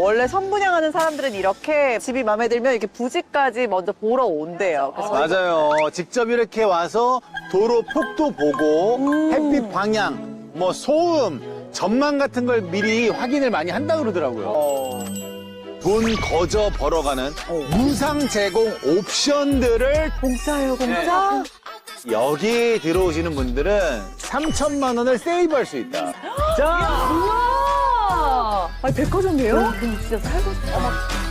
원래 선분양하는 사람들은 이렇게 집이 마음에 들면 이렇게 부지까지 먼저 보러 온대요. 그래서 맞아요. 직접 이렇게 와서 도로 폭도 보고 햇빛 방향, 뭐 소음, 전망 같은 걸 미리 확인을 많이 한다 그러더라고요. 돈 거저 벌어가는 무상 제공 옵션들을 공짜예요, 공짜? 여기 들어오시는 분들은 3천만 원을 세이브할 수 있다. 자, 백화점이에요? 그럼 진짜 살고 싶다.